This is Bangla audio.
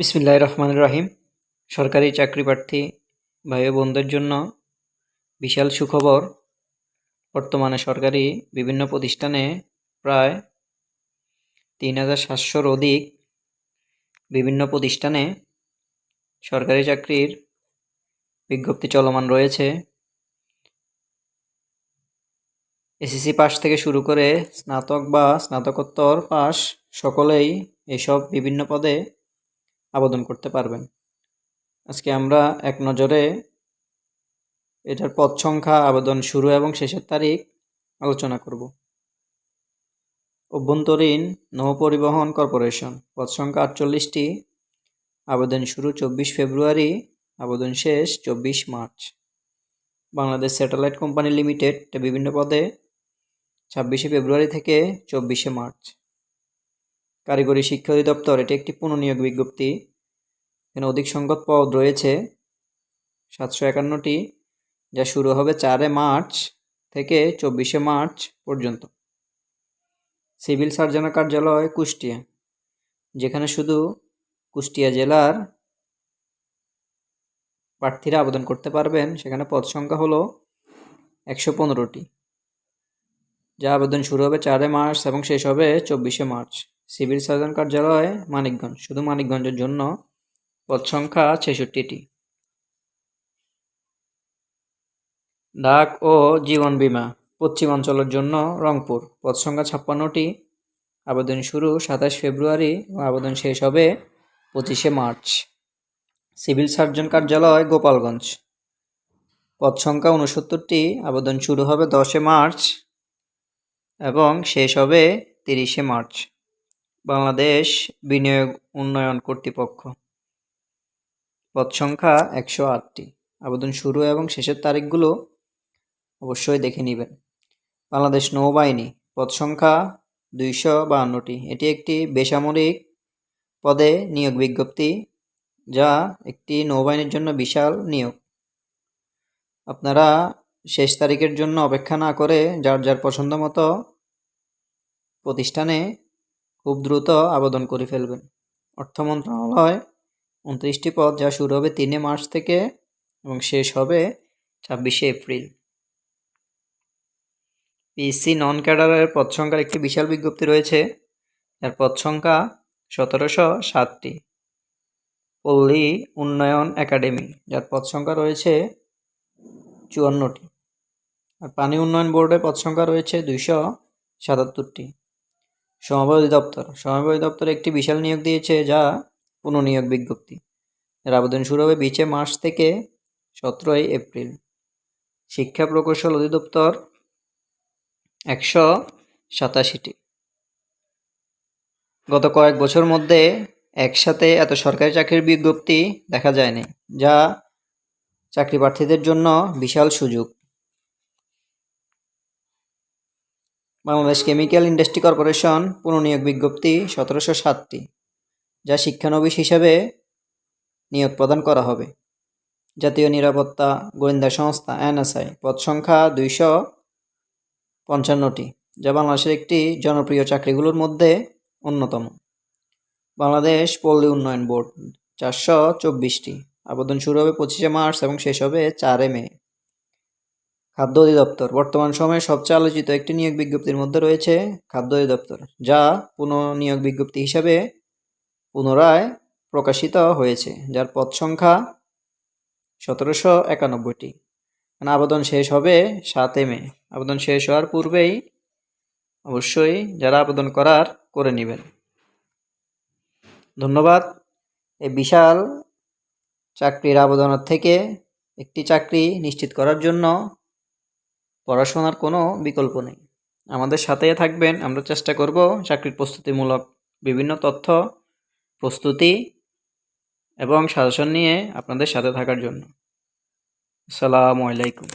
বিসমিল্লাহ রহমান রাহিম। সরকারি চাকরি প্রার্থী ভাই বোনদের জন্য বিশাল সুখবর। বর্তমানে সরকারি বিভিন্ন প্রতিষ্ঠানে প্রায় তিন হাজার সাতশোর অধিক বিভিন্ন প্রতিষ্ঠানে সরকারি চাকরির বিজ্ঞপ্তি চলমান রয়েছে। এসএসসি পাস থেকে শুরু করে স্নাতক বা স্নাতকোত্তর পাস সকলেই এসব বিভিন্ন পদে আবেদন করতে পারবেন। আজকে আমরা এক নজরে এটার পদ সংখ্যা, আবেদন শুরু এবং শেষের তারিখ আলোচনা করব। অভ্যন্তরীণ নৌ পরিবহন কর্পোরেশন, পদ সংখ্যা আটচল্লিশটি, আবেদন শুরু চব্বিশ ফেব্রুয়ারি, আবেদন শেষ চব্বিশ March. Bangladesh satellite company limited বিভিন্ন পদে ছাব্বিশে ফেব্রুয়ারি থেকে চব্বিশে মার্চ। কারিগরি শিক্ষা অধিদপ্তর, এটি একটি পুনঃনিয়োগ বিজ্ঞপ্তি। এখানে অধিক সংখ্যক পদ রয়েছে। সাতশো একান্নটি, যা শুরু হবে চারে মার্চ থেকে চব্বিশে মার্চ পর্যন্ত। সিভিল সার্জনের কার্যালয়, কুষ্টিয়া, যেখানে শুধু কুষ্টিয়া জেলার প্রার্থীরা আবেদন করতে পারবেন, সেখানে পদ সংখ্যা হলো একশো পনেরোটি। যা আবেদন শুরু হবে চারে মার্চ এবং শেষ হবে চব্বিশে মার্চ। সিভিল সার্জন কার্যালয় মানিকগঞ্জ, শুধু মানিকগঞ্জের জন্য, পদ সংখ্যা ছেষট্টিটি। ডাক ও জীবন বীমা পশ্চিমাঞ্চলের জন্য রংপুর, পদ সংখ্যা ছাপ্পান্নটি। আবেদন শুরু সাতাশ ফেব্রুয়ারি এবং আবেদন শেষ হবে পঁচিশে মার্চ। সিভিল সার্জন কার্যালয় গোপালগঞ্জ, পদ সংখ্যা উনসত্তরটি আবেদন শুরু হবে দশে মার্চ এবং শেষ হবে তিরিশে মার্চ। বাংলাদেশ বিনিয়োগ উন্নয়ন কর্তৃপক্ষ। পদ সংখ্যা একশো আটটি। আবেদন শুরু এবং শেষের তারিখগুলো অবশ্যই দেখে নেবেন। বাংলাদেশ নৌবাহিনী, পদ সংখ্যা দুইশো বাহান্নটি। এটি একটি বেসামরিক পদে নিয়োগ বিজ্ঞপ্তি, যা একটি নৌবাহিনীর জন্য বিশাল নিয়োগ। আপনারা শেষ তারিখের জন্য অপেক্ষা না করে যার যার পছন্দ মতো প্রতিষ্ঠানে খুব দ্রুত আবেদন করে ফেলবেন। অর্থ মন্ত্রণালয় উনত্রিশটি পদ যা শুরু হবে তিনে মার্চ থেকে এবং শেষ হবে ছাব্বিশে এপ্রিল। পিসি নন ক্যাডারের পদ সংখ্যার একটি বিশাল বিজ্ঞপ্তি রয়েছে। যার পদ সংখ্যা সতেরোশো সাতটি। পল্লী উন্নয়ন একাডেমি, যার পদ সংখ্যা রয়েছে চুয়ান্নটি। আর পানি উন্নয়ন বোর্ডের পদ সংখ্যা রয়েছে দুইশো সাতাত্তরটি। সমবায় অধিদপ্তর সমবায় অধিদপ্তর একটি বিশাল নিয়োগ দিয়েছে, যা পুনঃনিয়োগ বিজ্ঞপ্তি। এর আবেদন শুরু হবে বিশে মার্চ থেকে সতেরোই এপ্রিল। শিক্ষা প্রকৌশল অধিদপ্তর একশো সাতাশিটি। গত কয়েক বছর মধ্যে একসাথে এত সরকারি চাকরির বিজ্ঞপ্তি দেখা যায়নি, যা চাকরি প্রার্থীদের জন্য বিশাল সুযোগ। বাংলাদেশ কেমিক্যাল ইন্ডাস্ট্রি কর্পোরেশন পুনঃনিয়োগ বিজ্ঞপ্তি সতেরোশো সাতটি, যা শিক্ষানবিশ হিসাবে নিয়োগ প্রদান করা হবে। জাতীয় নিরাপত্তা গোয়েন্দা সংস্থা এনএসআই পদ সংখ্যা দুইশো পঞ্চান্নটি, যা বাংলাদেশের একটি জনপ্রিয় চাকরিগুলোর মধ্যে অন্যতম। বাংলাদেশ পল্লী উন্নয়ন বোর্ড চারশো চব্বিশটি, আবেদন শুরু হবে পঁচিশে মার্চ এবং শেষ হবে চারে মে। খাদ্য অধিদপ্তর। বর্তমান সময়ে সবচেয়ে আলোচিত একটি নিয়োগ বিজ্ঞপ্তির মধ্যে রয়েছে খাদ্য অধিদপ্তর, যা পুনঃনিয়োগ বিজ্ঞপ্তি হিসাবে পুনরায় প্রকাশিত হয়েছে, যার পদ সংখ্যা সতেরোশো একানব্বইটি। মানে আবেদন শেষ হবে সাতে মে। আবেদন শেষ হওয়ার পূর্বেই অবশ্যই যারা আবেদন করার করে নেবেন। ধন্যবাদ। এই বিশাল চাকরির আবেদনের থেকে একটি চাকরি নিশ্চিত করার জন্য পড়াশোনার কোনো বিকল্প নেই। আমাদের সাথে থাকবেন, আমরা চেষ্টা করব চাকরির প্রস্তুতিমূলক বিভিন্ন তথ্য, প্রস্তুতি এবং সাজেশন নিয়ে আপনাদের সাথে থাকার জন্য। আসসালামু আলাইকুম।